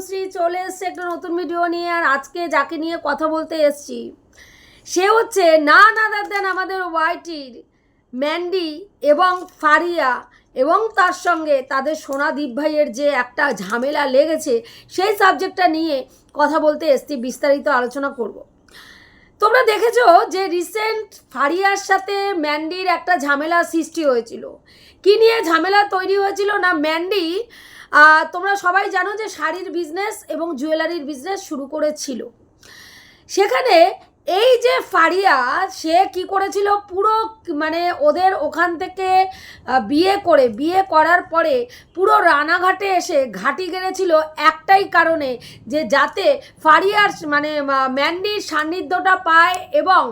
অনুশ্রী চলে এসছে একটা নতুন ভিডিও নিয়ে, আর আজকে যাকে নিয়ে কথা বলতে এসছি, সে হচ্ছে না না দেন আমাদের ওয়াইটির ম্যান্ডি এবং ফারিয়া এবং তার সঙ্গে তাদের সোনাদীপ ভাইয়ের যে একটা ঝামেলা লেগেছে, সেই সাবজেক্টটা নিয়ে কথা বলতে এসছি, বিস্তারিত আলোচনা করব। তোমরা দেখেছ যে রিসেন্ট ফারিয়ার সাথে ম্যান্ডির একটা ঝামেলা সৃষ্টি হয়েছিল। কি নিয়ে ঝামেলা তৈরি হয়েছিল না, ম্যান্ডি তোমরা সবাই জানো যে শাড়ির বিজনেস এবং জুয়েলারির বিজনেস শুরু করেছিল। সেখানে এই যে ফারিয়া, সে কি করেছিল? পুরো মানে ওদের ওখান থেকে বিয়ে করে, বিয়ে করার পরে পুরো রানাঘাটে এসে ঘাটি গেড়েছিল একটাই কারণে, যে যাতে ফারিয়ার মানে ম্যান্ডির সান্নিধ্যটা পায় এবং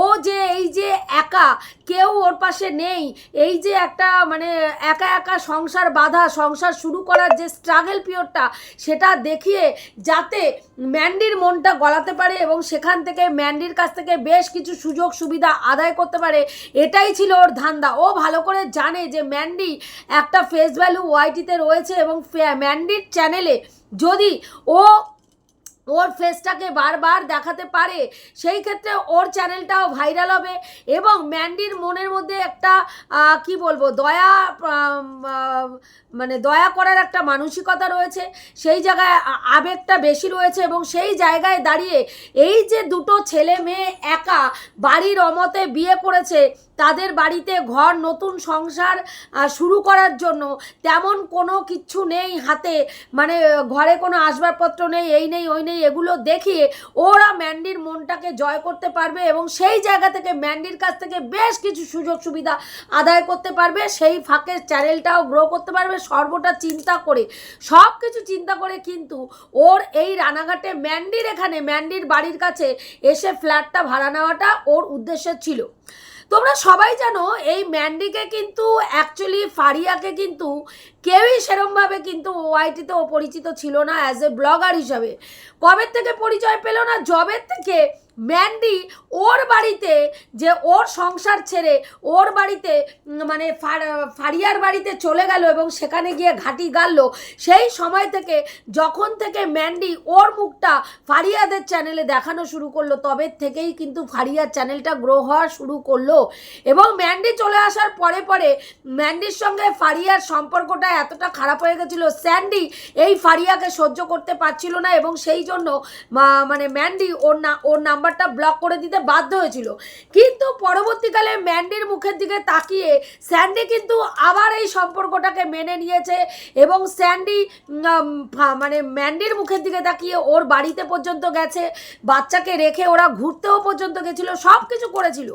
ও যে এই যে একা, কেউ ওর পাশে নেই, এই যে একটা মানে একা একা সংসার বাধা, সংসার শুরু করার যে স্ট্রাগল পিরিয়ডটা সেটা দেখিয়ে যাতে ম্যান্ডির মনটা গলাতে পারে এবং সেখান থেকে ম্যান্ডির কাছ থেকে বেশ কিছু সুযোগ সুবিধা আদায় করতে পারে। এটাই ছিল ওর ধান্দা। ও ভালো করে জানে যে ম্যান্ডি একটা ফেস ভ্যালু ওয়াইটিতে রয়েছে এবং ম্যান্ডির চ্যানেলে যদি ও ওর ফেসটাকে বারবার দেখাতে পারে, সেই ক্ষেত্রে ওর চ্যানেলটাও ভাইরাল হবে এবং ম্যান্ডির মনের মধ্যে একটা কি বলব, দয়া মানে দয়া করার একটা মানসিকতা রয়েছে। সেই জায়গায় আবেগটা বেশি রয়েছে এবং সেই জায়গায় দাঁড়িয়ে এই যে দুটো ছেলে মেয়ে একা বাড়ির অমতে বিয়ে করেছে তাদের বাড়িতে ঘর, নতুন সংসার শুরু করার জন্য তেমন কোনো কিচ্ছু নেই হাতে। মানে ঘরে কোনো আসবাবপত্র নেই, এই নেই, ওই নেই, এগুলো দেখিয়ে ওরা ম্যান্ডির মনটাকে জয় করতে পারবে এবং সেই জায়গা থেকে ম্যান্ডির কাছ থেকে বেশ কিছু সুযোগ সুবিধা আদায় করতে পারবে। সেই ফাঁকে চ্যানেলটাও গ্রো করতে পারবে। সর্বটা চিন্তা করে, সব কিছু চিন্তা করে কিন্তু ওর এই রানাঘাটে ম্যান্ডির এখানে, ম্যান্ডির বাড়ির কাছে এসে ফ্ল্যাটটা ভাড়া নেওয়াটা ওর উদ্দেশ্য ছিল। তোমরা সবাই জানো এই ম্যান্ডিকে কিন্তু অ্যাকচুয়ালি ফারিয়াকে কিন্তু কেউই সেরমভাবে কিন্তু ওআইটিতে ও পরিচিত ছিল না অ্যাজ এ ব্লগার হিসাবে। কবের থেকে পরিচয় পেল না? জবের থেকে ম্যান্ডি ওর বাড়িতে যে ওর সংসার ছেড়ে ওর বাড়িতে মানে ফার- ফারিয়ার বাড়িতে চলে গেল এবং সেখানে গিয়ে ঘাটি গাড়লো, সেই সময় থেকে যখন থেকে ম্যান্ডি ওর মুখটা ফারিয়াদের চ্যানেলে দেখানো শুরু করল, তবে থেকেই কিন্তু ফারিয়ার চ্যানেলটা গ্রো হওয়া শুরু করল এবং ম্যান্ডি চলে আসার পরে পরে ম্যান্ডির সঙ্গে ফারিয়ার সম্পর্কটা এতটা খারাপ হয়ে গেছিল, স্যান্ডি এই ফারিয়াকে সহ্য করতে পারছিল না এবং সেই জন্য মানে ম্যান্ডি ওর না, ওর নাম্বারটা ব্লক করে দিতে বাধ্য হয়েছিল। কিন্তু পরবর্তীকালে ম্যান্ডির মুখের দিকে তাকিয়ে স্যান্ডি কিন্তু আবার এই সম্পর্কটাকে মেনে নিয়েছে এবং স্যান্ডি মানে ম্যান্ডির মুখের দিকে তাকিয়ে ওর বাড়িতে পর্যন্ত গেছে, বাচ্চাকে রেখে ওরা ঘুরতেও পর্যন্ত গেছিল সব কিছু করেছিল।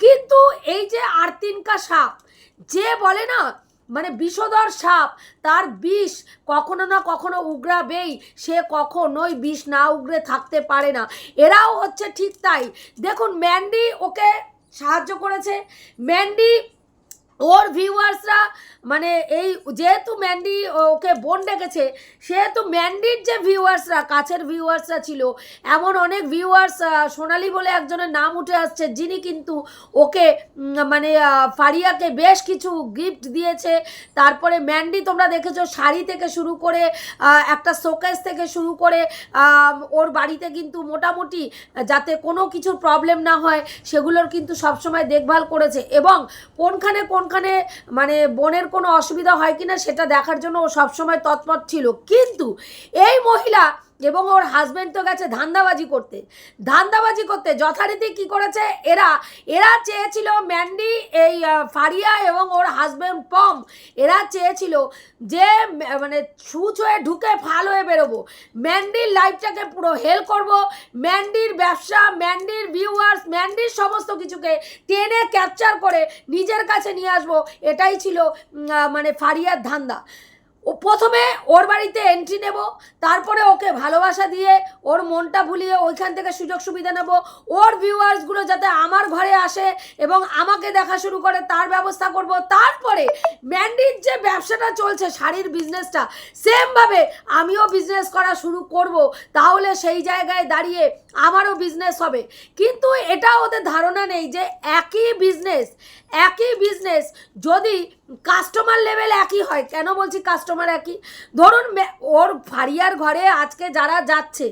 কিন্তু এই যে আর্তিনকা সাপ, যে বলে না মানে বিষধর সাপ, তার বিষ কখনো না কখনো উগড়াবেই, সে কখনোই বিষ না উগড়ে থাকতে পারে না। এরাও হচ্ছে ঠিক তাই। দেখুন, ম্যান্ডি ওকে সাহায্য করেছে। ম্যান্ডি ওর ভিউয়ার্সরা মানে এই যেহেতু ম্যান্ডি ওকে বোন ডেকেছে, সেহেতু ম্যান্ডির যে ভিউয়ার্সরা, কাছের ভিউয়ার্সরা ছিল, এমন অনেক ভিউয়ার্স সোনালি বলে একজনের নাম উঠে আসছে, যিনি কিন্তু ওকে মানে ফারিয়াকে বেশ কিছু গিফট দিয়েছে। তারপরে ম্যান্ডি তোমরা দেখেছ, শাড়ি থেকে শুরু করে একটা শোকেস থেকে শুরু করে ওর বাড়িতে কিন্তু মোটামুটি, যাতে কোনো কিছুর প্রবলেম না হয়, সেগুলোর কিন্তু সবসময় দেখভাল করেছে। এবং কোনখানে কোনখানে মানে বোনের কোনো অসুবিধা হয় কিনা সেটা দেখার জন্য ও সবসময় তৎপর ছিল। কিন্তু এই মহিলা এবং ওর হাজবেন্ড তো গেছে ধান্দাবাজি করতে। ধান্দাবাজি করতে, যথারীতি কি করেছে? এরা এরা চেয়েছিল ম্যান্ডি এই ফারিয়া এবং ওর হাজবেন্ড পম, এরা চেয়েছিল যে মানে সুচ হয়ে ঢুকে ফাল হয়ে বেরোবো। ম্যান্ডির লাইফটাকে পুরো হেল করব। ম্যান্ডির ব্যবসা ম্যান্ডির ভিউয়ার্স ম্যান্ডির সমস্ত কিছুকে টেনে ক্যাপচার করে নিজের কাছে নিয়ে আসব। এটাই ছিল মানে ফারিয়ার ধান্দা। ও প্রথমে ওর বাড়িতে এন্ট্রি নেব, তারপরে ওকে ভালোবাসা দিয়ে ওর মনটা ভুলিয়ে ওইখান থেকে সুযোগ সুবিধা নেব, ওর ভিউয়ার্সগুলো যাতে আমার ঘরে আসে এবং আমাকে দেখা শুরু করে তার ব্যবস্থা করব। তারপরে ম্যান্ডির যে ব্যবসাটা চলছে, শাড়ির বিজনেসটা সেমভাবে আমিও বিজনেস করা শুরু করব, তাহলে সেই জায়গায় দাঁড়িয়ে আমারও বিজনেস হবে। কিন্তু এটা ওদের ধারণা নেই যে একই বিজনেস একই বিজনেস যদি কাস্টমার লেভেল একই হয়, কেন বলছি কাস্টমার কাস্টমার একই। ধরুন ওর ফারিয়ার ঘরে আজকে যারা যাচ্ছে,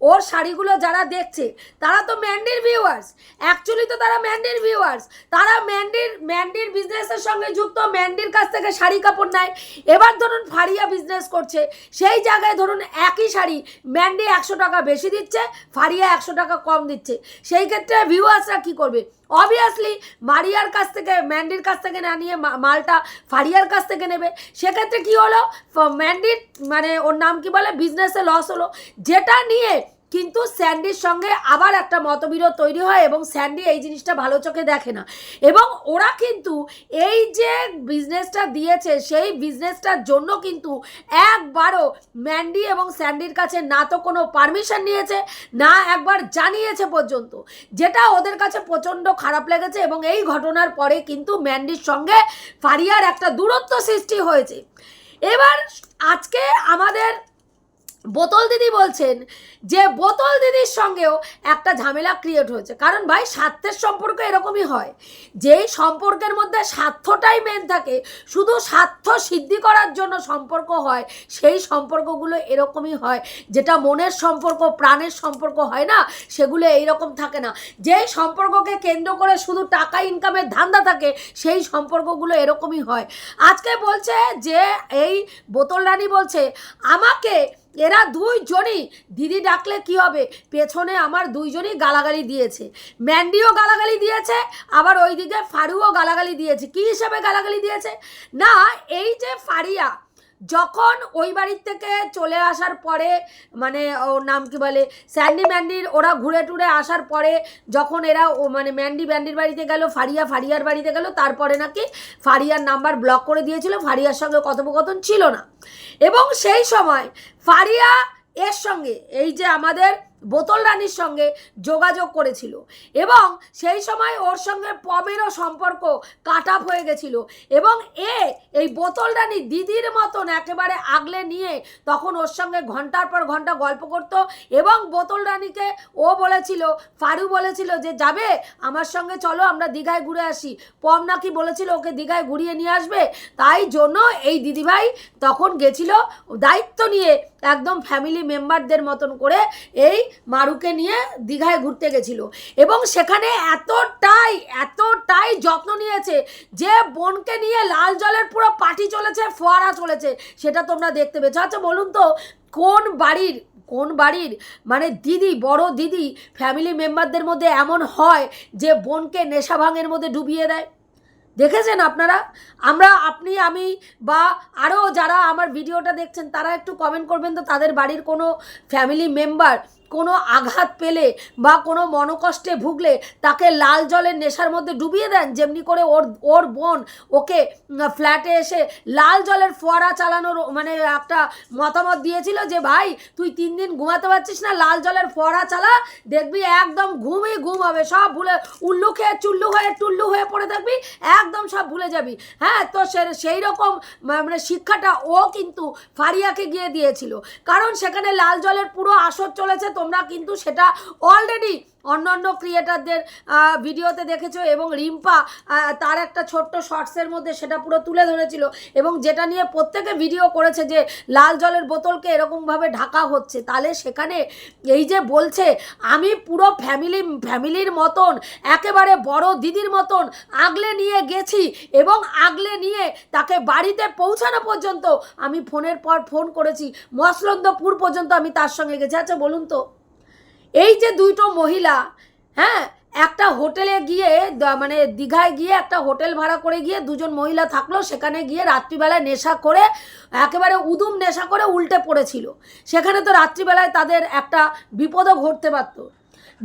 ওর শাড়িগুলো যারা দেখছে, তারা তো ম্যান্ডির ভিউয়ার্স অ্যাকচুয়ালি তো তারা ম্যান্ডির ভিউয়ার্স তারা ম্যান্ডির ম্যান্ডির বিজনেসের সঙ্গে যুক্ত ম্যান্ডির কাছ থেকে শাড়ি কাপড় নেয়। এবার ধরুন ফারিয়া বিজনেস করছে, সেই জায়গায় ধরুন একই শাড়ি ম্যান্ডি একশো টাকা বেশি দিচ্ছে ফারিয়া একশো টাকা কম দিচ্ছে। সেই ক্ষেত্রে ভিউয়ার্সরা কী করবে? অবভিয়াসলি মারিয়ার কাছ থেকে, ম্যান্ডির কাছ থেকে না নিয়ে মালটা ফারিয়ার কাছ থেকে নেবে। সেক্ষেত্রে কি হলো? ম্যান্ডির মানে ওর নাম কি বলে? বিজনেসে লস হলো। যেটা নিয়ে কিন্তু স্যান্ডির সঙ্গে আবার একটা মতবিরোধ তৈরি হয় এবং স্যান্ডি এই জিনিসটা ভালো চোখে দেখে না। এবং ওরা কিন্তু এই যে বিজনেসটা দিয়েছে, সেই বিজনেসটার জন্য কিন্তু একবারও ম্যান্ডি এবং স্যান্ডির কাছে না তো কোনো পারমিশন নিয়েছে, না একবার জানিয়েছে পর্যন্ত। যেটা ওদের কাছে প্রচণ্ড খারাপ লেগেছে এবং এই ঘটনার পরে কিন্তু ম্যান্ডির সঙ্গে ফারিয়ার একটা দূরত্ব সৃষ্টি হয়েছে। এবার আজকে আমাদের বোতল দিদি বলছেন যে বোতল দিদির সঙ্গেও একটা ঝামেলা ক্রিয়েট হয়েছে। কারণ ভাই, স্বার্থের সম্পর্ক এরকমই হয়। যেই সম্পর্কের মধ্যে স্বার্থটাই মেন থাকে, শুধু স্বার্থ সিদ্ধি করার জন্য সম্পর্ক হয়, সেই সম্পর্কগুলো এরকমই হয়। যেটা মনের সম্পর্ক, প্রাণের সম্পর্ক হয় না, সেগুলো এইরকম থাকে না। যেই সম্পর্ককে কেন্দ্র করে শুধু টাকা ইনকামের ধান্দা থাকে, সেই সম্পর্কগুলো এরকমই হয়। আজকে বলছে যে, এই বোতল রানী বলছে, আমাকে এরা দুইজনই। দিদি ডাকলে কি হবে? পেছনে আমার দুইজনই গালাগালি দিয়েছে। ম্যান্ডিও গালাগালি দিয়েছে, আবার ওইদিকে ফারুও গালাগালি দিয়েছে। কি হিসাবে গালাগালি দিয়েছে? না, এই যে ফারিয়া যখন ওই বাড়ির থেকে চলে আসার পরে মানে ওর নাম কি বলে, স্যান্ডি ম্যান্ডির ওরা ঘুরে টুরে আসার পরে যখন এরা ও মানে ম্যান্ডি ব্যান্ডির বাড়িতে গেল, ফারিয়া ফারিয়ার বাড়িতে গেল, তারপরে নাকি ফারিয়ার নাম্বার ব্লক করে দিয়েছিল, ফারিয়ার সঙ্গে কথোপকথন ছিল না। এবং সেই সময় ফারিয়া এর সঙ্গে, এই যে আমাদের বোতল রানীর সঙ্গে যোগাযোগ করেছিল এবং সেই সময় ওর সঙ্গে পবেরও সম্পর্ক কাট আপ হয়ে গেছিল এবং এ, এই বোতল রানী দিদির মতন একেবারে আগলে নিয়ে তখন ওর সঙ্গে ঘণ্টার পর ঘণ্টা গল্প করত এবং বোতল রানীকে ও বলেছিল, ফারু বলেছিল যে, যাবে, আমার সঙ্গে চলো, আমরা দীঘায় ঘুরে আসি। পম নাকি বলেছিল, ওকে দীঘায় ঘুরিয়ে নিয়ে আসবে। তাই জন্য এই দিদিভাই তখন গেছিল দায়িত্ব নিয়ে একদম ফ্যামিলি মেম্বারদের মতন করে এই মারুকে নিয়ে দীঘায় ঘুরতে গেছিল। এবং সেখানে এতটাই এতটাই যত্ন নিয়েছে যে বোনকে নিয়ে লাল জলের পুরো পাটি চলেছে, ফোয়ারা চলেছে, সেটা তোমরা দেখতে পেয়েছ। আচ্ছা বলুন তো, কোন বাড়ির কোন বাড়ির মানে দিদি, বড় দিদি ফ্যামিলি মেম্বারদের মধ্যে এমন হয় যে বোনকে নেশা ভাঙের মধ্যে ডুবিয়ে দেয়? দেখেছেন আপনারা? আমরা, আপনি, আমি বা আরও যারা আমার ভিডিওটা দেখছেন, তারা একটু কমেন্ট করবেন তো তাদের বাড়ির কোনো ফ্যামিলি মেম্বার কোনো আঘাত পেলে বা কোনো মনকষ্টে ভুগলে তাকে লাল জলের নেশার মধ্যে ডুবিয়ে দেন, যেমনি করে ওর ওর বোন ওকে ফ্ল্যাটে এসে লাল জলের ফোয়ারা চালানোর মানে একটা মতামত দিয়েছিল যে, ভাই, তুই তিন দিন ঘুমাতে পারছিস না, লাল জলের ফোয়ারা চালা, দেখবি একদম ঘুমই ঘুম হবে, সব ভুলে, উল্লু খেয়ে চুল্লু হয়ে, টুল্লু হয়ে পড়ে থাকবি, একদম সব ভুলে যাবি। হ্যাঁ তো সে সেই রকম মানে শিক্ষাটা ও কিন্তু ফারিয়াকে গিয়ে দিয়েছিল। কারণ সেখানে লাল জলের পুরো আসর চলেছে তোমরা কিন্তু সেটা অলরেডি অন্য অন্য ক্রিয়েটারদের ভিডিওতে দেখেছ এবং রিম্পা তার একটা ছোট্ট শর্টসের মধ্যে সেটা পুরো তুলে ধরেছিল এবং যেটা নিয়ে প্রত্যেকে ভিডিও করেছে যে লাল জলের বোতলকে এরকমভাবে ঢাকা হচ্ছে। তাহলে সেখানে এই যে বলছে, আমি পুরো ফ্যামিলি, ফ্যামিলির মতন, একেবারে বড় দিদির মতন আগলে নিয়ে গেছি এবং আগলে নিয়ে তাকে বাড়িতে পৌঁছানো পর্যন্ত আমি ফোনের পর ফোন করেছি। মসলন্দপুর পর্যন্ত আমি তার সঙ্গে গেছি। আচ্ছা বলুন তো। এই যে দুইটো মহিলা হ্যাঁ একটা হোটেলে গিয়ে মানে দীঘায় গিয়ে একটা হোটেল ভাড়া করে গিয়ে দুজন মহিলা থাকল, সেখানে গিয়ে রাত্রিবেলায় নেশা করে, একেবারে উদুম নেশা করে উল্টে পড়েছিল। সেখানে তো রাত্রিবেলায় তাদের একটা বিপদও ঘটতে পারতো।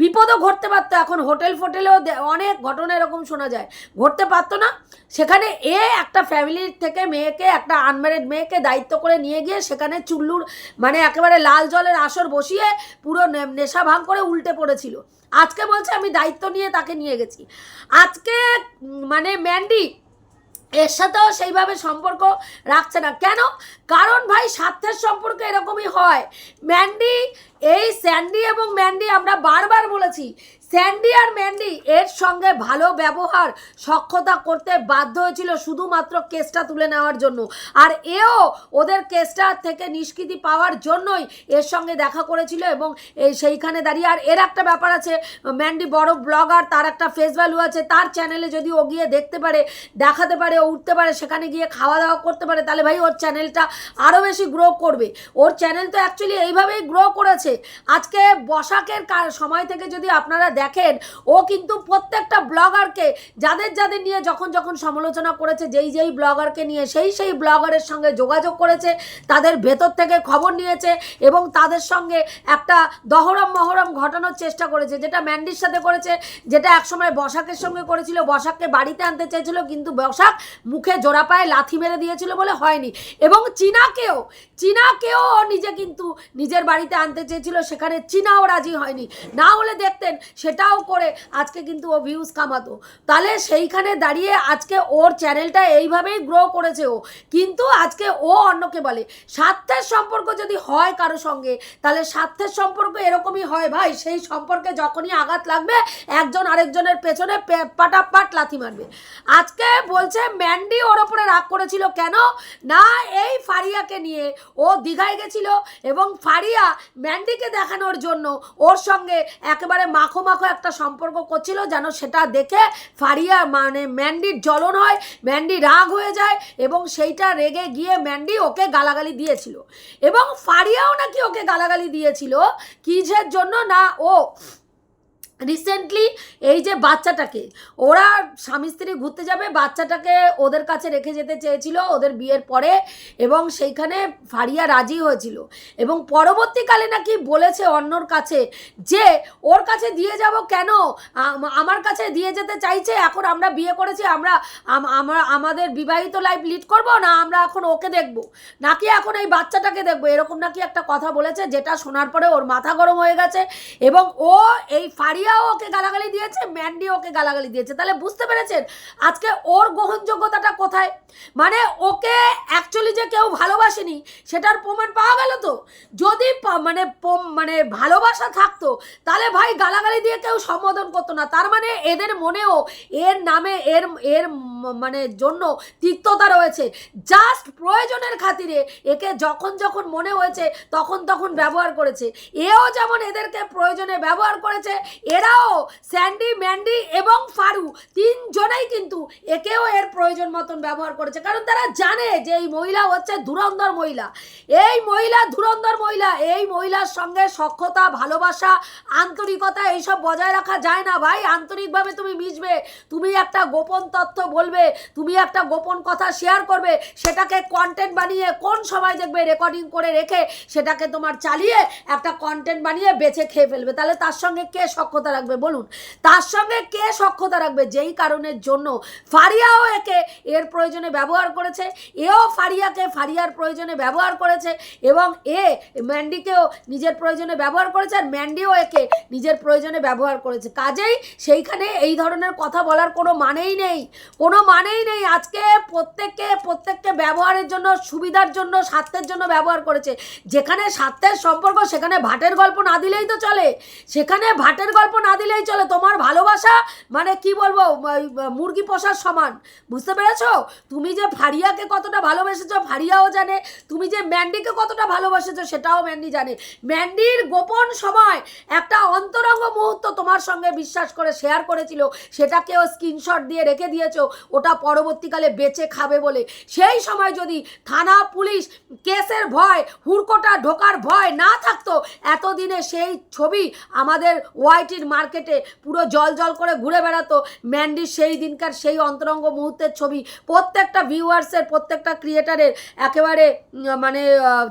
বিপদও ঘটতে পারতো। এখন হোটেল ফোটেলেও অনেক ঘটনা এরকম শোনা যায়। ঘটতে পারতো না। সেখানে এ একটা ফ্যামিলির থেকে মেয়েকে, একটা আনম্যারিড মেয়েকে দায়িত্ব করে নিয়ে গিয়ে সেখানে চুল্লুর মানে একেবারে লাল জলের আসর বসিয়ে পুরো নেশা ভাঙ করে উল্টে পড়েছিল। আজকে বলছে, আমি দায়িত্ব নিয়ে তাকে নিয়ে গেছি। আজকে মানে ম্যান্ডি এর সাথেও সেইভাবে সম্পর্ক রাখছে না। কেন? কারণ ভাই, স্বার্থের সম্পর্ক এরকমই হয়। ম্যান্ডি এই স্যান্ডি এবং ম্যান্ডি আমরা বারবার বলেছি স্যান্ডি আর ম্যান্ডি এর সঙ্গে ভালো ব্যবহার, সক্ষতা করতে বাধ্য হয়েছিল শুধুমাত্র কেসটা তুলে নেওয়ার জন্য। আর এও ওদের কেসটা থেকে নিষ্কৃতি পাওয়ার জন্যই এর সঙ্গে দেখা করেছিল এবং সেইখানে দাঁড়িয়ে। আর এর একটা ব্যাপার আছে, ম্যান্ডি বড় ব্লগার, তার একটা ফেস ভ্যালু আছে, তার চ্যানেলে যদি ও গিয়ে দেখতে পারে, দেখাতে পারে, ও উঠতে পারে, সেখানে গিয়ে খাওয়া দাওয়া করতে পারে, তাহলে ভাই ওর চ্যানেলটা আরও বেশি গ্রো করবে। ওর চ্যানেল তো অ্যাকচুয়ালি এইভাবেই গ্রো করেছে। আজকে বসাকের কার- সময় থেকে যদি আপনারা দেখেন, ও কিন্তু প্রত্যেকটা ব্লগারকে, যাদের যাদের নিয়ে যখন যখন সমালোচনা করেছে, যেই যেই ব্লগারকে নিয়ে, সেই সেই ব্লগারের সঙ্গে যোগাযোগ করেছে, তাদের ভেতর থেকে খবর নিয়েছে এবং তাদের সঙ্গে একটা দহরম মহরম ঘটানোর চেষ্টা করেছে, যেটা ম্যান্ডির সাথে করেছে, যেটা একসময় বসাকের সঙ্গে করেছিল, বসাককে বাড়িতে আনতে চেয়েছিল, কিন্তু বসাক মুখে জোড়া পায়ে লাথি মেরে দিয়েছিল বলে হয়নি। এবং চীনাকেও চীনাকেও নিজে কিন্তু নিজের বাড়িতে আনতে চেয়েছিল, সেখানে চীনাও রাজি হয়নি। না হলে দেখতেন সেটাও করে আজকে কিন্তু ও ভিউজ কামাতো। তাহলে সেইখানে দাঁড়িয়ে আজকে ওর চ্যানেলটা এইভাবেই গ্রো করেছে ও। কিন্তু আজকে ও অন্যকে বলে, স্বার্থের সম্পর্ক যদি হয় কারও সঙ্গে, তাহলে স্বার্থের সম্পর্ক এরকমই হয় ভাই। সেই সম্পর্কে যখনই আঘাত লাগবে, একজন আরেকজনের পেছনে পাটাপাট লাথি মারবে। আজকে বলছে, ম্যান্ডি ওর ওপরে রাগ করেছিল কেন? না, এই ফারিয়াকে নিয়ে ও দীঘায় গেছিল এবং ফারিয়া ম্যান্ডিকে দেখানোর জন্য ওর সঙ্গে একেবারে মাখো মাখো একটা সম্পর্ক করছিল যেন সেটা দেখে ফারিয়া মানে ম্যান্ডির জ্বলন হয়, ম্যান্ডি রাগ হয়ে যায় এবং সেইটা রেগে গিয়ে ম্যান্ডি ওকে গালাগালি দিয়েছিল। এবং ফারিয়াও নাকি ওকে গালাগালি দিয়েছিল, কিসের জন্য? না, ও রিসেন্টলি এই যে বাচ্চাটাকে, ওরা স্বামী স্ত্রী ঘুরতে যাবে, বাচ্চাটাকে ওদের কাছে রেখে যেতে চেয়েছিল ওদের বিয়ের পরে এবং সেইখানে ফারিয়া রাজি হয়েছিল। এবং পরবর্তীকালে নাকি বলেছে অন্যর কাছে যে, ওর কাছে দিয়ে যাব কেন? আমার কাছে দিয়ে যেতে চাইছে, এখন আমরা বিয়ে করেছি, আমরা, আম- আমরা আমাদের বিবাহিত লাইফ লিড করব না, আমরা এখন ওকে দেখব? নাকি এখন এই বাচ্চাটাকে দেখব? এরকম নাকি একটা কথা বলেছে, যেটা শোনার পরে ওর মাথা গরম হয়ে গেছে এবং ও এই ফারিয়াও ওকে গালাগালি দিয়েছে ম্যান্ডি ওকে গালাগালি দিয়েছে। তাহলে বুঝতে পেরেছেন আজকে ওর গ্রহণযোগ্যতাটা কোথায়? মানে ওকে অ্যাকচুয়ালি যে কেউ ভালোবাসেনি, সেটার প্রমাণ পাওয়া গেল তো? যদি মানে মানে ভালোবাসা থাকতো, তাহলে ভাই গালাগালি দিয়ে কেউ সম্বোধন করতো না। তার মানে এদের মনেও এর নামে এর এর মানে জন্য তিক্ততা রয়েছে। জাস্ট প্রয়োজনের খাতিরে একে যখন যখন মনে হয়েছে, তখন তখন ব্যবহার করেছে। এও যেমন এদেরকে প্রয়োজনে ব্যবহার করেছে এরাও স্যান্ডি, ম্যান্ডি এবং ফারু তিনজনেই কিন্তু একেও এর প্রয়োজন মতন ব্যবহার করেছে। কারণ তারা জানে যে এই মহিলা হচ্ছে ধুরন্ধর মহিলা। এই মহিলা ধুরন্ধর মহিলা, এই মহিলার সঙ্গে সক্ষতা ভালোবাসা, আন্তরিকতা এইসব বজায় রাখা যায় না ভাই। আন্তরিকভাবে তুমি মিশবে, তুমি একটা গোপন তথ্য বলবে, তুমি একটা গোপন কথা শেয়ার করবে, সেটাকে কন্টেন্ট বানিয়ে কোন সময় দেখবে রেকর্ডিং করে রেখে সেটাকে তোমার চালিয়ে একটা কন্টেন্ট বানিয়ে বেছে খেয়ে ফেলবে। তাহলে তার সঙ্গে কে সক্ষতা রাখবে, বলুন। তার সঙ্গে কে সক্ষতা রাখবে? যেই কারণের জন্য ফারিয়াও একে এর প্রয়োজনে ব্যবহার করেছে, এও ফারিয়াকে ফারিয়ার প্রয়োজনে ব্যবহার করেছে এবং এ ম্যান্ডিকেও নিজের প্রয়োজনে ব্যবহার করেছে আর ম্যান্ডিও একে নিজের প্রয়োজনে ব্যবহার করেছে। কাজেই সেইখানে এই ধরনের কথা বলার কোনো মানেই নেই। কোনো মানেই নেই। আজকে প্রত্যেককে প্রত্যেককে ব্যবহারের জন্য, সুবিধার জন্য, স্বার্থের জন্য ব্যবহার করেছে। যেখানে স্বার্থের সম্পর্ক, সেখানে ভাটের গল্প না দিলেই তো চলে। সেখানে ভাটের গল্প না দিলেই চলে। তোমার ভালোবাসা মানে কি বলব মুরগি পোষার সমান। বুঝতে পেরেছ? তুমি যে ফারিয়াকে কতটা ভালোবেসেছো ফারিয়াও জানে। তুমি যে ম্যান্ডিকে কতটা ভালোবাসেছো, সেটাও ম্যান্ডি জানে। ম্যান্ডির গোপন সময় একটা অন্তরঙ্গ মুহূর্ত তোমার সঙ্গে বিশ্বাস করে শেয়ার করেছিল। সেটাকেও স্ক্রিনশট দিয়ে রেখে দিয়েছ। ওটা পরবর্তীকালে বেঁচে খাবে বলে। সেই সময় যদি থানা পুলিশ কেসের ভয়, হুড়কোটা ঢোকার ভয় না থাকতো, এতদিনে সেই ছবি আমাদের ওয়াইটির মার্কেটে পুরো জল জল করে ঘুরে বেড়াতো। ম্যান্ডির সেই দিনকার সেই অন্তরঙ্গ মুহূর্তের ছবি। প্রত্যেকটা ভিউয়ার্সের প্রত্যেকটা ক্রিয়েটারের একেবারে মানে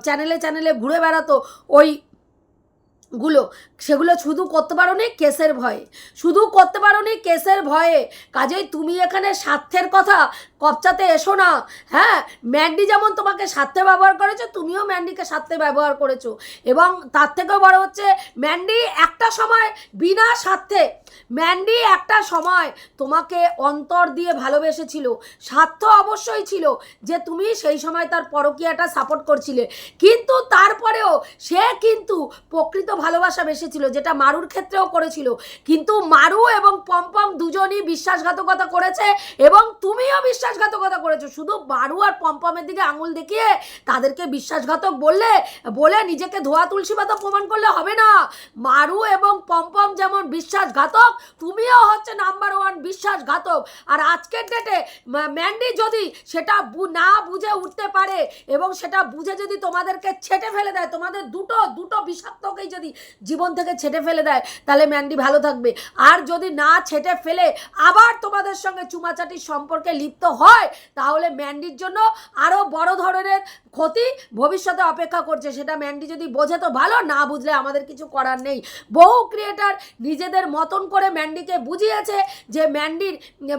চ্যানেলে চ্যানেলে ঘুরে বেড়াতো ওই গুলো। সেগুলো শুধু করতে পারো নি কেসের ভয়ে। শুধু করতে পারো নি কেসের ভয়ে। কাজেই তুমি এখানে স্বার্থের কথা কপচাতে এসো না। হ্যাঁ ম্যান্ডি যেমন তোমাকে স্বার্থে ব্যবহার করেছ, তুমিও ম্যান্ডিকে স্বার্থে ব্যবহার করেছ। এবং তার থেকেও বড় হচ্ছে, ম্যান্ডি একটা সময় বিনা স্বার্থে, ম্যান্ডি একটা সময় তোমাকে অন্তর দিয়ে ভালোবেসেছিল, স্বার্থ অবশ্যই ছিল যে তুমি সেই সময় তার পরকীয়াটা সাপোর্ট করছিলে। কিন্তু তারপরেও সে কিন্তু প্রকৃত ভালোবাসা বেসেছিল, যেটা মারুর ক্ষেত্রেও করেছিল। কিন্তু মারু এবং পম্পম দুজনই বিশ্বাসঘাতকতা করেছে এবং তুমিও বিশ্বাসঘাতকতা করেছ। শুধু মারু আর পম্পমের দিকে আঙুল দেখিয়ে তাদেরকে বিশ্বাসঘাতক বললে, বলে নিজেকে ধোয়া তুলসী পাতা প্রমাণ করলে হবে না। মারু এবং পম্পম যেমন বিশ্বাসঘাতক, তুমিও হচ্ছে নাম্বার ওয়ান বিশ্বাসঘাতক। আর আজকের ডেটে ম্যান্ডি যদি সেটা না বুঝে উঠতে পারে এবং সেটা বুঝে যদি তোমাদেরকে ছেটে ফেলে দেয়, তোমাদের দুটো দুটো বিষাক্তকেই যদি জীবন থেকে ছেটে ফেলে দেয়, তাহলে ম্যান্ডি ভালো থাকবে। আর যদি না ছেটে ফেলে, আবার তোমাদের সঙ্গে চুমাচাটির সম্পর্কে লিপ্ত হয়, তাহলে ম্যান্ডির জন্য আরও বড় ধরনের ক্ষতি ভবিষ্যতে অপেক্ষা করছে। সেটা ম্যান্ডি যদি বোঝে তো ভালো, না বুঝলে আমাদের কিছু করার নেই। বহু ক্রিয়েটার নিজেদের মতন করে ম্যান্ডিকে বুঝিয়েছে যে ম্যান্ডির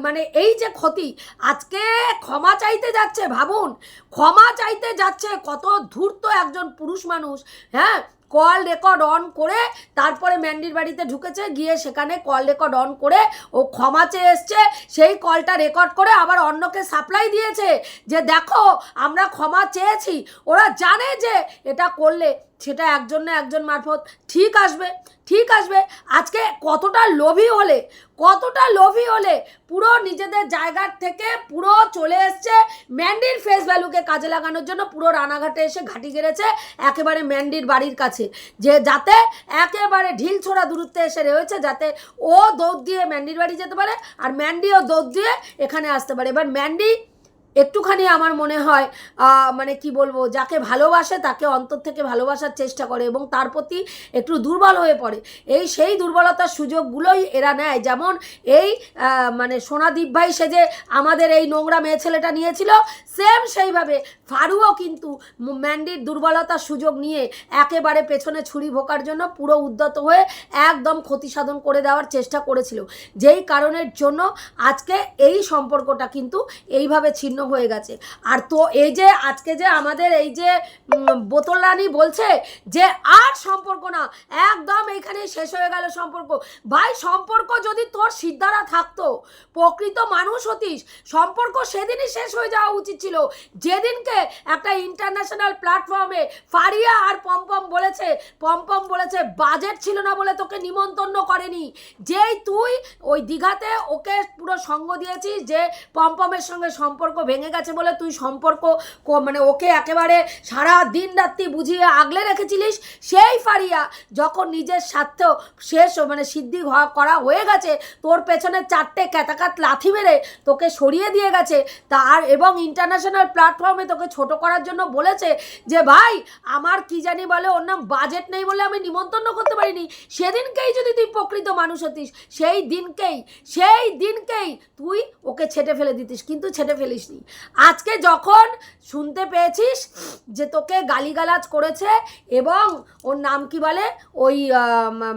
মানে এই যে ক্ষতি, আজকে ক্ষমা চাইতে যাচ্ছে, ভাবুন। ক্ষমা চাইতে যাচ্ছে কত ধূর্ত একজন পুরুষ মানুষ হ্যাঁ? কল রেকর্ড অন করে তারপরে ম্যান্ডির বাড়িতে ঢুকেছে, গিয়ে সেখানে কল রেকর্ড অন করে ও ক্ষমা চেয়ে এসছে। সেই কলটা রেকর্ড করে আবার অন্যকে সাপ্লাই দিয়েছে যে দেখো আমরা ক্ষমা চেয়েছি, ওরা জানে যে এটা করলে সেটা একজন না একজন মারফত ঠিক আসবে ঠিক আসবে। আজকে কতটা লোভী হলে, কতটা লোভী হলে পুরো নিজেদের জায়গার থেকে পুরো চলে এসছে ম্যান্ডির ফেস ভ্যালুকে কাজে লাগানোর জন্য পুরো রানাঘাটে এসে ঘাঁটি গেড়েছে একেবারে ম্যান্ডির বাড়ির কাছে। যে যাতে একেবারে ঢিল ছোড়া দূরত্বে এসে রয়েছে, যাতে ও দৌড় দিয়ে ম্যান্ডির বাড়ি যেতে পারে আর ম্যান্ডিও দৌড় দিয়ে এখানে আসতে পারে। এবার ম্যান্ডি একটুখানি আমার মনে হয় মানে কি বলব, যাকে ভালোবাসে তাকে অন্তর থেকে ভালোবাসার চেষ্টা করে এবং তার প্রতি একটু দুর্বল হয়ে পড়ে। এই সেই দুর্বলতার সুযোগগুলোই এরা নেয়। যেমন এই মানে সোনাদীপ ভাই সে যে আমাদের এই নোংরা মেয়ে ছেলেটা নিয়েছিল সেম সেইভাবে ফারুও কিন্তু ম্যান্ডির দুর্বলতার সুযোগ নিয়ে একেবারে পেছনে ছুরি ভোকার জন্য পুরো উদ্যত হয়ে একদম ক্ষতি সাধন করে দেওয়ার চেষ্টা করেছিল। যেই কারণের জন্য আজকে এই সম্পর্কটা কিন্তু এইভাবে ছিন্ন হয়ে গেছে। আর তো এই যে আজকে যে আমাদের এই যে বোতল রানী বলছে যে আর সম্পর্ক না, একদম এইখানেই শেষ হয়ে গেল সম্পর্ক। ভাই, সম্পর্ক যদি তোর সিদ্ধারা থাকতো, প্রকৃত মানুষ হতিস, সম্পর্ক সেদিনই শেষ হয়ে যাওয়া উচিত ছিল। যেদিনকে একটা ইন্টারন্যাশনাল প্ল্যাটফর্মে ফারিয়া আর পম্পম বলেছে পম্পম বলেছে বাজেট ছিল না বলে তোকে নিমন্ত্রণ করেনি। যেই তুই ওই দীঘাতে ওকে পুরো সঙ্গ দিয়েছিস যে পম্পমের সঙ্গে সম্পর্ক ভেঙে গেছে বলে তুই সম্পর্ক মানে ওকে একেবারে সারা দিন রাত্রি বুঝিয়ে আগলে রেখেছিলিস, সেই ফারিয়া যখন নিজের স্বার্থ শেষ মানে সিদ্ধি করা হয়ে গেছে, তোর পেছনে চারটে ক্যাতাকাত লাথি মেরে তোকে সরিয়ে দিয়ে গেছে। তার এবং ইন্টারন্যাশনাল প্ল্যাটফর্মে তোকে ছোট করার জন্য বলেছে যে, ভাই, আমার কি জানি বলে, ওর নাম বাজেট নেই বলে আমি নিমন্ত্রণ করতে পারিনি। সেদিনকেই যদি তুই প্রকৃত মানুষ হতিস, সেই দিনকেই সেই দিনকেই তুই ওকে ছেটে ফেলে দিতিস, কিন্তু ছেটে ফেলিসনি। আজকে যখন শুনতে পেয়েছিস যে তোকে গালিগালাজ করেছে এবং ওর নাম কি বলে, ওই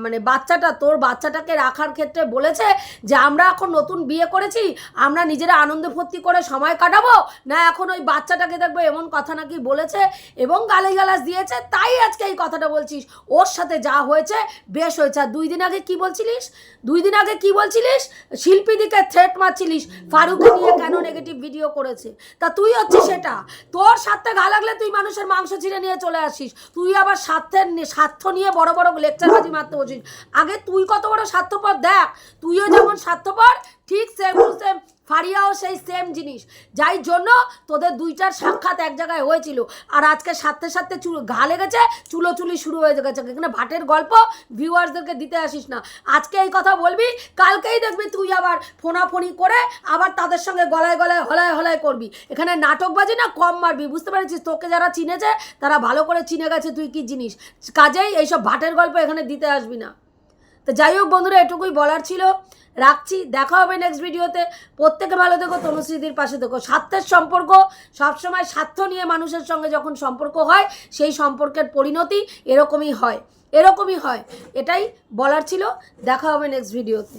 মানে বাচ্চাটা, তোর বাচ্চাটাকে রাখার ক্ষেত্রে বলেছে যে, আমরা এখন নতুন বিয়ে করেছি, আমরা নিজেরা আনন্দ ফুর্তি করে সময় কাটাবো, না এখন ওই বাচ্চাটাকে দেখব এমন কথা নাকি বলেছে এবং গালিগালাজ দিয়েছে, তাই আজকে এই কথাটা বলছিস। ওর সাথে যা হয়েছে, বেশ হয়েছে। আর দুই দিন আগে কি বলছিলিস? দুই দিন আগে কি বলছিলিস? শিল্পীদিকে থ্রেট মারছিলিস। ফারুকে নিয়ে কেন নেগেটিভ ভিডিও করেছে? তা তুই হচ্ছিস সেটা। তোর স্বার্থে গা লাগলে তুই মানুষের মাংস ছিঁড়ে নিয়ে চলে আসিস। তুই আবার স্বার্থের স্বার্থ নিয়ে বড় বড় লেকচারবাজি মারতে বসিস। আগে তুই কত বড় স্বার্থপর দেখ। তুইও যেমন স্বার্থপর ঠিক সেম টু সেম ফারিয়াও সেই সেম জিনিস। যাই জন্য তোদের দুইটার সাক্ষাৎ এক জায়গায় হয়েছিল। আর আজকে সাথে সাথে চুল ঘা লেগেছে, চুলোচুলি শুরু হয়ে গেছে। এখানে ভাটের গল্প ভিউয়ার্সদেরকে দিতে আসিস না। আজকে এই কথা বলবি, কালকেই দেখবি তুই আবার ফোনাফোনি করে আবার তাদের সঙ্গে গলায় গলায়, হলায় হলায় করবি। এখানে নাটকবাজি না কম মারবি, বুঝতে পেরেছিস? তোকে যারা চিনেছে, তারা ভালো করে চিনে গেছে তুই কি জিনিস। কাজেই এইসব ভাটের গল্প এখানে দিতে আসবি না। তো যাই হোক বন্ধুরা, এটুকুই বলার ছিল। রাখছি। দেখা হবে নেক্সট ভিডিওতে প্রত্যেকে ভালো দেখো তনুশ্রীদির পাশে দেখো স্বার্থের সম্পর্ক সবসময় স্বার্থ নিয়ে মানুষের সঙ্গে যখন সম্পর্ক হয়, সেই সম্পর্কের পরিণতি এরকমই হয়। এরকমই হয়। এটাই বলার ছিল। দেখা হবে নেক্সট ভিডিওতে